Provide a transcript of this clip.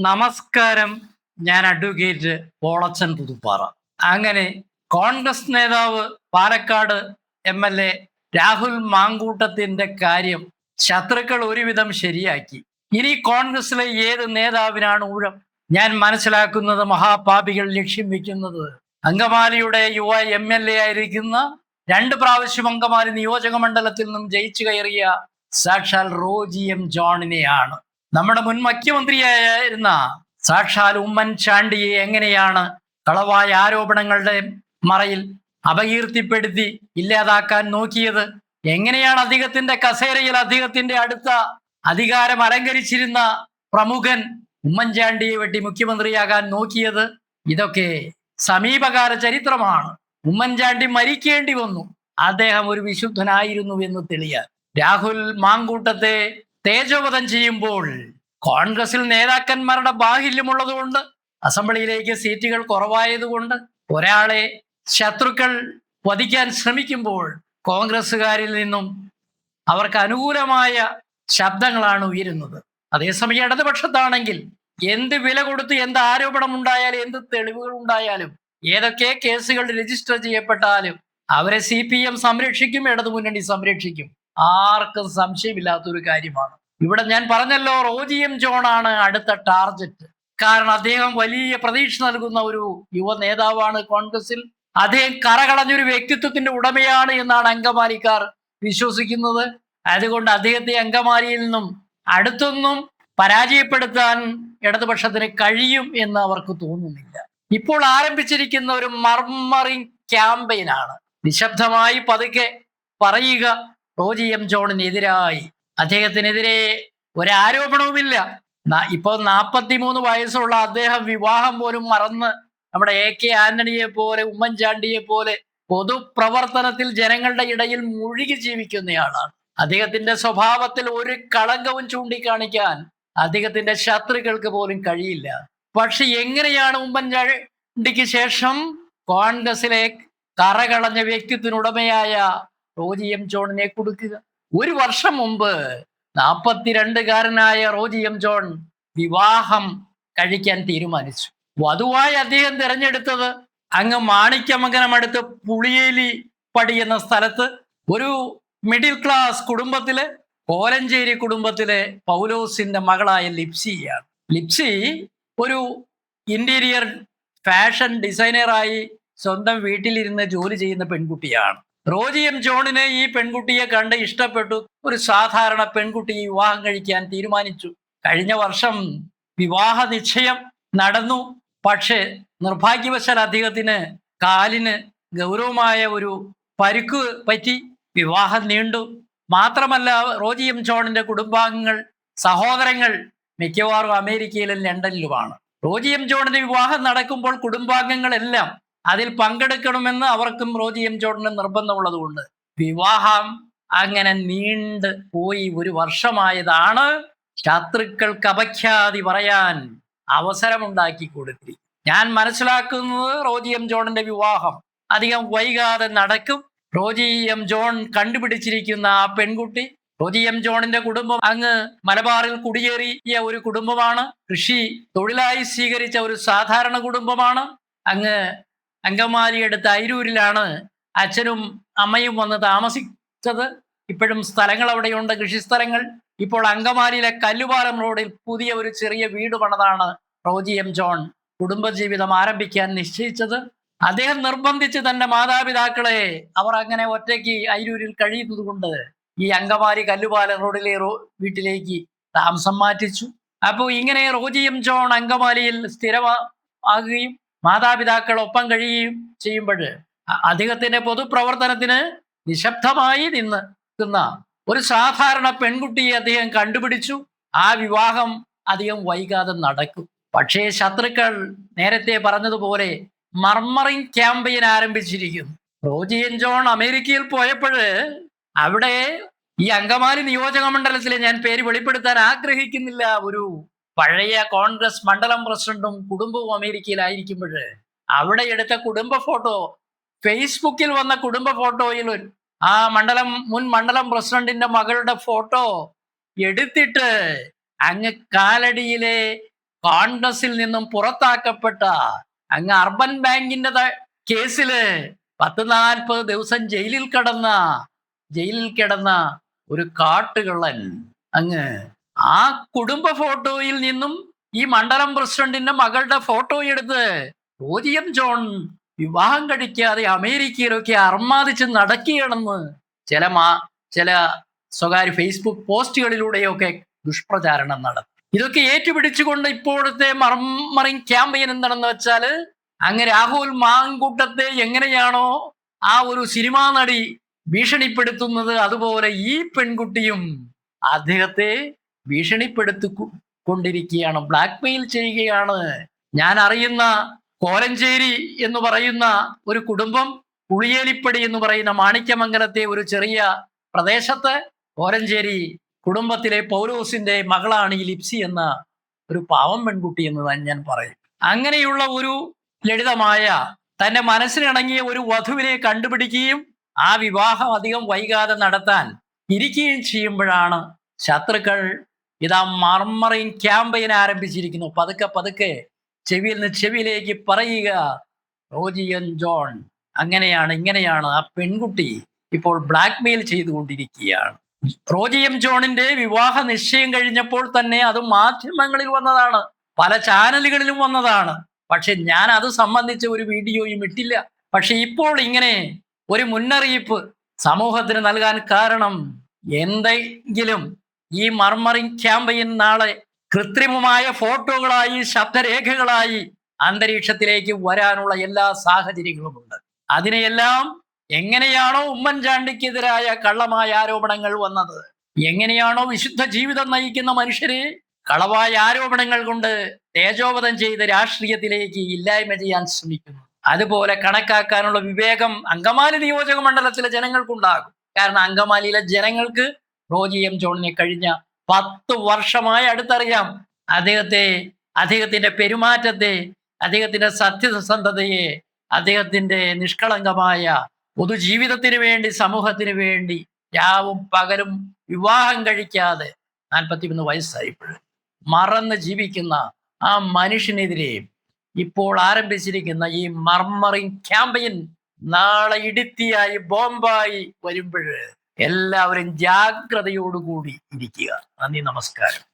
നമസ്കാരം. ഞാൻ അഡ്വക്കേറ്റ് പോളച്ചൻ പുതുപ്പാറ. അങ്ങനെ കോൺഗ്രസ് നേതാവ് Palakkad M L A Rahul മാങ്കൂട്ടത്തിന്റെ കാര്യം ശത്രുക്കൾ ഒരുവിധം ശരിയാക്കി. ഇനി കോൺഗ്രസിലെ ഏത് നേതാവിനാണ് ഊഴം? ഞാൻ മനസ്സിലാക്കുന്നത് മഹാപാപികൾ ലക്ഷ്യം വെക്കുന്നത്. അങ്കമാലിയുടെ യുവ എം എൽ എ ആയിരിക്കുന്ന രണ്ട് പ്രാവശ്യം അങ്കമാലി നിയോജക മണ്ഡലത്തിൽ നിന്നും ജയിച്ചു കയറിയ സാക്ഷാൽ റോജി എം ജോണിനെയാണ്. നമ്മുടെ മുൻ മുഖ്യമന്ത്രിയായിരുന്ന സാക്ഷാൽ ഉമ്മൻചാണ്ടിയെ എങ്ങനെയാണ് കളവായ ആരോപണങ്ങളുടെ മറയിൽ അപകീർത്തിപ്പെടുത്തി ഇല്ലാതാക്കാൻ നോക്കിയത്? എങ്ങനെയാണ് അദ്ദേഹത്തിന്റെ കസേരയിൽ അദ്ദേഹത്തിന്റെ അടുത്ത അധികാരം അലങ്കരിച്ചിരുന്ന പ്രമുഖൻ ഉമ്മൻചാണ്ടിയെ വെട്ടി മുഖ്യമന്ത്രിയാകാൻ നോക്കിയത്? ഇതൊക്കെ സമീപകാല ചരിത്രമാണ്. ഉമ്മൻചാണ്ടി മരിക്കേണ്ടി വന്നു. അദ്ദേഹം ഒരു വിശുദ്ധനായിരുന്നു എന്ന് തെളിയാൻ. രാഹുൽ മാങ്കൂട്ടത്തെ തേജോവധം ചെയ്യുമ്പോൾ കോൺഗ്രസിൽ നേതാക്കന്മാരുടെ ബാഹില്യമുള്ളതുകൊണ്ട് അസംബ്ലിയിലേക്ക് സീറ്റുകൾ കുറവായതുകൊണ്ട് ഒരാളെ ശത്രുക്കൾ വധിക്കാൻ ശ്രമിക്കുമ്പോൾ കോൺഗ്രസ്സുകാരിൽ നിന്നും അവർക്ക് അനുകൂലമായ ശബ്ദങ്ങളാണ് ഉയരുന്നത്. അതേസമയം ഇടതുപക്ഷത്താണെങ്കിൽ എന്ത് വില കൊടുത്ത് എന്ത് ആരോപണം ഉണ്ടായാലും എന്ത് തെളിവുകൾ ഉണ്ടായാലും ഏതൊക്കെ കേസുകൾ രജിസ്റ്റർ ചെയ്യപ്പെട്ടാലും അവരെ സി പി എം സംരക്ഷിക്കും ഇടതുമുന്നണി സംരക്ഷിക്കും. ആർക്കും സംശയമില്ലാത്തൊരു കാര്യമാണ്. ഇവിടെ ഞാൻ പറഞ്ഞല്ലോ റോജി എം ജോൺ ആണ് അടുത്ത ടാർജറ്റ് കാരണം അദ്ദേഹം വലിയ പ്രതീക്ഷ നൽകുന്ന ഒരു യുവ നേതാവാണ് കോൺഗ്രസിൽ. അദ്ദേഹം കറകളഞ്ഞൊരു വ്യക്തിത്വത്തിന്റെ ഉടമയാണ് എന്നാണ് അങ്കമാലിക്കാർ വിശ്വസിക്കുന്നത്. അതുകൊണ്ട് അദ്ദേഹത്തെ അങ്കമാലിയിൽ നിന്നും അടുത്തൊന്നും പരാജയപ്പെടുത്താൻ ഇടതുപക്ഷത്തിന് കഴിയും എന്ന് അവർക്ക് തോന്നുന്നില്ല. ഇപ്പോൾ ആരംഭിച്ചിരിക്കുന്ന ഒരു മർമറിങ് ക്യാമ്പയിനാണ് നിശബ്ദമായി പതുക്കെ പറയുക റോജി എം ജോണിനെതിരായി. അദ്ദേഹത്തിനെതിരെ ഒരാരോപണവുമില്ല. ഇപ്പോൾ നാൽപ്പത്തിമൂന്ന് വയസ്സുള്ള അദ്ദേഹം വിവാഹം പോലും മറന്ന് നമ്മുടെ എ കെ ആന്റണിയെ പോലെ ഉമ്മൻചാണ്ടിയെ പോലെ പൊതുപ്രവർത്തനത്തിൽ ജനങ്ങളുടെ ഇടയിൽ മുഴുകി ജീവിക്കുന്നയാളാണ്. അദ്ദേഹത്തിന്റെ സ്വഭാവത്തിൽ ഒരു കളങ്കവും ചൂണ്ടിക്കാണിക്കാൻ അദ്ദേഹത്തിന്റെ ശത്രുക്കൾക്ക് പോലും കഴിയില്ല. പക്ഷെ എങ്ങനെയാണ് ഉമ്മൻചാണ്ടിക്ക് ശേഷം കോൺഗ്രസിലെ കറകളഞ്ഞ വ്യക്തിത്വത്തിനുടമയായ റോജി എം ജോണിനെ കൊടുക്കുക. ഒരു വർഷം മുമ്പ് നാൽപ്പത്തിരണ്ടുകാരനായ റോജി എം ജോൺ വിവാഹം കഴിക്കാൻ തീരുമാനിച്ചു. വധുവായി അദ്ദേഹം തിരഞ്ഞെടുത്തത് അങ്ങ് മാണിക്യമംഗലം അടുത്ത് പുളിയേലി പടി എന്ന സ്ഥലത്ത് ഒരു മിഡിൽ ക്ലാസ് കുടുംബത്തിലെ കോലഞ്ചേരി കുടുംബത്തിലെ പൗലോസിന്റെ മകളായ ലിപ്സിയാണ്. ലിപ്സി ഒരു ഇന്റീരിയർ ഫാഷൻ ഡിസൈനറായി സ്വന്തം വീട്ടിലിരുന്ന് ജോലി ചെയ്യുന്ന പെൺകുട്ടിയാണ്. റോജി ജോണിനെ ഈ പെൺകുട്ടിയെ കണ്ട് ഇഷ്ടപ്പെട്ടു. ഒരു സാധാരണ പെൺകുട്ടി വിവാഹം കഴിക്കാൻ തീരുമാനിച്ചു. കഴിഞ്ഞ വർഷം വിവാഹ നിശ്ചയം നടന്നു. പക്ഷേ നിർഭാഗ്യവശാൽ അദ്ദേഹത്തിന് കാലിന് ഗൗരവമായ ഒരു പരുക്ക് പറ്റി വിവാഹം നീണ്ടു. മാത്രമല്ല റോജി എം ജോണിന്റെ കുടുംബാംഗങ്ങൾ സഹോദരങ്ങൾ മിക്കവാറും അമേരിക്കയിലും ലണ്ടനിലുമാണ്. റോജി എം ജോണിന്റെ വിവാഹം നടക്കുമ്പോൾ കുടുംബാംഗങ്ങളെല്ലാം അതിൽ പങ്കെടുക്കണമെന്ന് അവർക്കും റോജി എം ജോണിന് നിർബന്ധമുള്ളതുകൊണ്ട് വിവാഹം അങ്ങനെ നീണ്ട് പോയി ഒരു വർഷമായതാണ്. ശത്രുക്കൾക്ക് അപഖ്യാതി പറയാൻ അവസരമുണ്ടാക്കി കൊടുത്തി. ഞാൻ മനസ്സിലാക്കുന്നത് റോജി എം ജോണിന്റെ വിവാഹം അധികം വൈകാതെ നടക്കും. റോജി എം ജോൺ കണ്ടുപിടിച്ചിരിക്കുന്ന ആ പെൺകുട്ടി റോജി എം ജോണിന്റെ കുടുംബം അങ്ങ് മലബാറിൽ കുടിയേറിയ ഒരു കുടുംബമാണ്. കൃഷി തൊഴിലായി സ്വീകരിച്ച ഒരു സാധാരണ കുടുംബമാണ്. അങ്ങ് അങ്കമാലി അടുത്ത് അയിരൂരിലാണ് അച്ഛനും അമ്മയും വന്ന് താമസിച്ചത്. ഇപ്പോഴും സ്ഥലങ്ങൾ അവിടെയുണ്ട് കൃഷിസ്ഥലങ്ങൾ. ഇപ്പോൾ അങ്കമാലിയിലെ കല്ലുപാലം റോഡിൽ പുതിയ ഒരു ചെറിയ വീട് പണതാണ് റോജി എം ജോൺ കുടുംബജീവിതം ആരംഭിക്കാൻ നിശ്ചയിച്ചത്. അദ്ദേഹം നിർബന്ധിച്ച് തന്റെ മാതാപിതാക്കളെ അവർ അങ്ങനെ ഒറ്റയ്ക്ക് അയിരൂരിൽ കഴിയുന്നത് കൊണ്ട് ഈ അങ്കമാലി കല്ലുപാലം റോഡിലെ റോ വീട്ടിലേക്ക് താമസം മാറ്റിച്ചു. അപ്പോൾ ഇങ്ങനെ റോജി എം ജോൺ അങ്കമാലിയിൽ സ്ഥിരമാകുകയും മാതാപിതാക്കൾ ഒപ്പം കഴിയുകയും ചെയ്യുമ്പോൾ അദ്ദേഹത്തിന്റെ പൊതുപ്രവർത്തനത്തിന് നിശബ്ദമായി നിൽക്കുന്ന ഒരു സാധാരണ പെൺകുട്ടിയെ അദ്ദേഹം കണ്ടുപിടിച്ചു. ആ വിവാഹം അധികം വൈകാതെ നടക്കും. പക്ഷേ ശത്രുക്കൾ നേരത്തെ പറഞ്ഞതുപോലെ മർമറിംഗ് ക്യാമ്പയിൻ ആരംഭിച്ചിരിക്കുന്നു. റോജി എൻ ജോൺ അമേരിക്കയിൽ പോയപ്പോൾ അവിടെ ഈ അങ്കമാലി നിയോജക മണ്ഡലത്തിലെ ഞാൻ പേര് വെളിപ്പെടുത്താൻ ആഗ്രഹിക്കുന്നില്ല. ഒരു പഴയ കോൺഗ്രസ് മണ്ഡലം പ്രസിഡന്റും കുടുംബവും അമേരിക്കയിലായിരിക്കുമ്പോൾ അവിടെ എടുത്ത കുടുംബ ഫോട്ടോ ഫേസ്ബുക്കിൽ വന്ന കുടുംബ ഫോട്ടോയിൽ ആ മണ്ഡലം മുൻ മണ്ഡലം പ്രസിഡന്റിന്റെ മകളുടെ ഫോട്ടോ എടുത്തിട്ട് അങ്ങ് കാലടിയിലെ കോൺഗ്രസിൽ നിന്നും പുറത്താക്കപ്പെട്ട അങ്ങ് അർബൻ ബാങ്കിന്റെ കേസിൽ പത്ത് നാൽപ്പത് ദിവസം ജയിലിൽ കിടന്ന ജയിലിൽ കിടന്ന ഒരു കാട്ടുകള്ളൻ അങ്ങ് ആ കുടുംബ ഫോട്ടോയിൽ നിന്നും ഈ മണ്ഡലം പ്രസിഡന്റിന്റെ മകളുടെ ഫോട്ടോ എടുത്ത് റോജിയം ജോൺ വിവാഹം കഴിക്കാതെ അമേരിക്കയിലൊക്കെ അർമാദിച്ച് നടക്കുകയാണെന്ന് ചില മാ ചില സ്വകാര്യ ഫേസ്ബുക്ക് പോസ്റ്റുകളിലൂടെയൊക്കെ ദുഷ്പ്രചാരണം നടത്തി. ഇതൊക്കെ ഏറ്റുപിടിച്ചുകൊണ്ട് ഇപ്പോഴത്തെ മർമറിങ് ക്യാമ്പയിൻ എന്താണെന്ന് വെച്ചാൽ അങ്ങ് രാഹുൽ മാങ്കൂട്ടത്തെ എങ്ങനെയാണോ ആ ഒരു സിനിമാ നടി ഭീഷണിപ്പെടുത്തുന്നത് അതുപോലെ ഈ പെൺകുട്ടിയും അദ്ദേഹത്തെ ഭീഷണിപ്പെടുത്തി കൊണ്ടിരിക്കുകയാണ് ബ്ലാക്ക് മെയിൽ ചെയ്യുകയാണ്. ഞാൻ അറിയുന്ന കോരഞ്ചേരി എന്ന് പറയുന്ന ഒരു കുടുംബം പുളിയേലിപ്പടി എന്ന് പറയുന്ന മാണിക്യമംഗലത്തെ ഒരു ചെറിയ പ്രദേശത്ത് കോരഞ്ചേരി കുടുംബത്തിലെ പൗലോസിന്റെ മകളാണ് ഈ ലിപ്സി എന്ന ഒരു പാവം പെൺകുട്ടി എന്ന് ഞാൻ പറയും. അങ്ങനെയുള്ള ഒരു ലളിതമായ തന്റെ മനസ്സിനിണങ്ങിയ ഒരു വധുവിനെ കണ്ടുപിടിക്കുകയും ആ വിവാഹം അധികം വൈകാതെ നടത്താൻ ഇരിക്കുകയും ചെയ്യുമ്പോഴാണ് ശത്രുക്കൾ ഇതാ മർമറയും ക്യാമ്പയിൻ ആരംഭിച്ചിരിക്കുന്നു. പതുക്കെ പതുക്കെ ചെവിയിൽ നിന്ന് ചെവിയിലേക്ക് പറയുക. റോജിയൻ ജോൺ അങ്ങനെയാണ് ഇങ്ങനെയാണ് ആ പെൺകുട്ടി ഇപ്പോൾ ബ്ലാക്ക് മെയിൽ ചെയ്തുകൊണ്ടിരിക്കുകയാണ് റോജിയം ജോണിന്റെ വിവാഹ നിശ്ചയം കഴിഞ്ഞപ്പോൾ തന്നെ അത് മാധ്യമങ്ങളിൽ വന്നതാണ്. പല ചാനലുകളിലും വന്നതാണ്. പക്ഷെ ഞാൻ അത് സംബന്ധിച്ച ഒരു വീഡിയോയും ഇട്ടില്ല. പക്ഷെ ഇപ്പോൾ ഇങ്ങനെ ഒരു മുന്നറിയിപ്പ് സമൂഹത്തിന് നൽകാൻ കാരണം എന്തെങ്കിലും ഈ മർമറിങ് ക്യാമ്പയിൻ നാളെ കൃത്രിമമായ ഫോട്ടോകളായി ശബ്ദരേഖകളായി അന്തരീക്ഷത്തിലേക്ക് വരാനുള്ള എല്ലാ സാഹചര്യങ്ങളുമുണ്ട്. അതിനെയെല്ലാം എങ്ങനെയാണോ ഉമ്മൻചാണ്ടിക്കെതിരായ കള്ളമായ ആരോപണങ്ങൾ വന്നത് എങ്ങനെയാണോ വിശുദ്ധ ജീവിതം നയിക്കുന്ന മനുഷ്യരെ കളവായ ആരോപണങ്ങൾ കൊണ്ട് തേജോവധം ചെയ്ത് രാഷ്ട്രീയത്തിലേക്ക് ഇല്ലായ്മ ചെയ്യാൻ ശ്രമിക്കുന്നു. അതുപോലെ കണക്കാക്കാനുള്ള വിവേകം അങ്കമാലി നിയോജക മണ്ഡലത്തിലെ ജനങ്ങൾക്കുണ്ടാകും. കാരണം അങ്കമാലിയിലെ ജനങ്ങൾക്ക് റോജി എം ജോണിനെ കഴിഞ്ഞ പത്ത് വർഷമായി അടുത്തറിയാം. അദ്ദേഹത്തെ അദ്ദേഹത്തിന്റെ പെരുമാറ്റത്തെ അദ്ദേഹത്തിന്റെ സത്യസന്ധതയെ അദ്ദേഹത്തിന്റെ നിഷ്കളങ്കമായ പൊതുജീവിതത്തിന് വേണ്ടി സമൂഹത്തിന് വേണ്ടി രാവും പകലും വിവാഹം കഴിക്കാതെ നാൽപ്പത്തിമൂന്ന് വയസ്സായപ്പോൾ മറന്ന് ജീവിക്കുന്ന ആ മനുഷ്യനെതിരെ ഇപ്പോൾ ആരംഭിച്ചിരിക്കുന്ന ഈ മർമറിങ് ക്യാമ്പയിൻ നാളെ ഇടുത്തിയായി ബോംബായി വരുമ്പോൾ എല്ലാവരും ജാഗ്രതയോടുകൂടി ഇരിക്കുക. നന്ദി നമസ്കാരം.